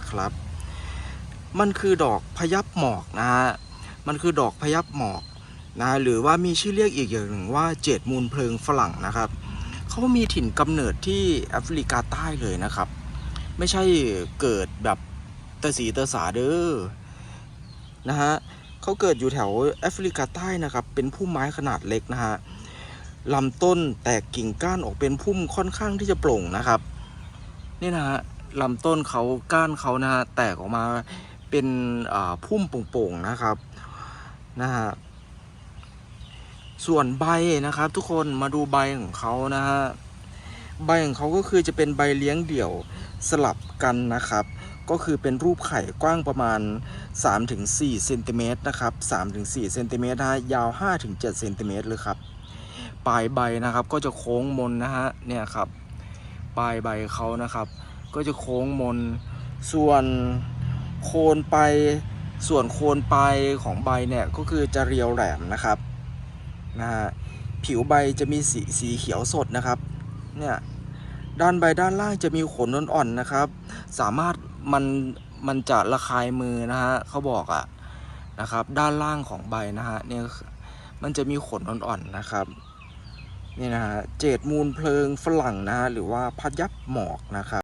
นะครับ มันคือดอกพยับหมอกนะฮะมันคือดอกพยับหมอกนะหรือว่ามีชื่อเรียกอีกอย่างหนึ่งว่าเจดมูลเพลิงฝรั่งนะครับเขามีถิ่นกำเนิดที่แอฟริกาใต้เลยนะครับ ไม่ใช่เกิดแบบตะสีตะสาเด้อนะฮะเขาเกิดอยู่แถวแอฟริกาใต้นะครับ เป็นพุ่มไม้ขนาดเล็กนะฮะลำต้นแตกกิ่งก้านออกเป็นพุ่มค่อนข้างที่จะโปร่งนะครับ นี่นะฮะ ลำต้นเขาก้านเขานะฮะแตกออกมาเป็นพุ่มโป่งๆนะครับนะฮะส่วนใบนะครับ ทุกคนมาดูใบของเขานะฮะใบของเขาก็คือจะเป็นใบเลี้ยงเดี่ยวสลับกันนะครับ ก็คือเป็นรูปไข่กว้างประมาณ 3-4เซนติเมตรนะครับ3-4เซนติเมตรนะฮะยาว 5-7เซนติเมตรเลยครับปลายใบนะครับก็จะโค้งมนนะฮะเนี่ยครับปลายใบเขานะครับ ก็จะโค้งมน ส่วนโคนไปลายส่วนโคนปลายของใบเนี่ยก็คือจะเรียวแหลมนะครับนะฮะผิวใบจะมีสีสีเขียวสดนะครับเนี่ยด้านใบด้านล่างจะมีขนอ่อนๆนะครับ สามารถมันมันจะระคายมือนะฮะเขาบอกอะนะครับ ด้านล่างของใบนะฮะเนี่ยมันจะมีขนอ่อนๆนะครับนี่นะฮะเจดมูลเพลิงฝรั่งนะฮะหรือว่าพัดยับหมอกนะครับ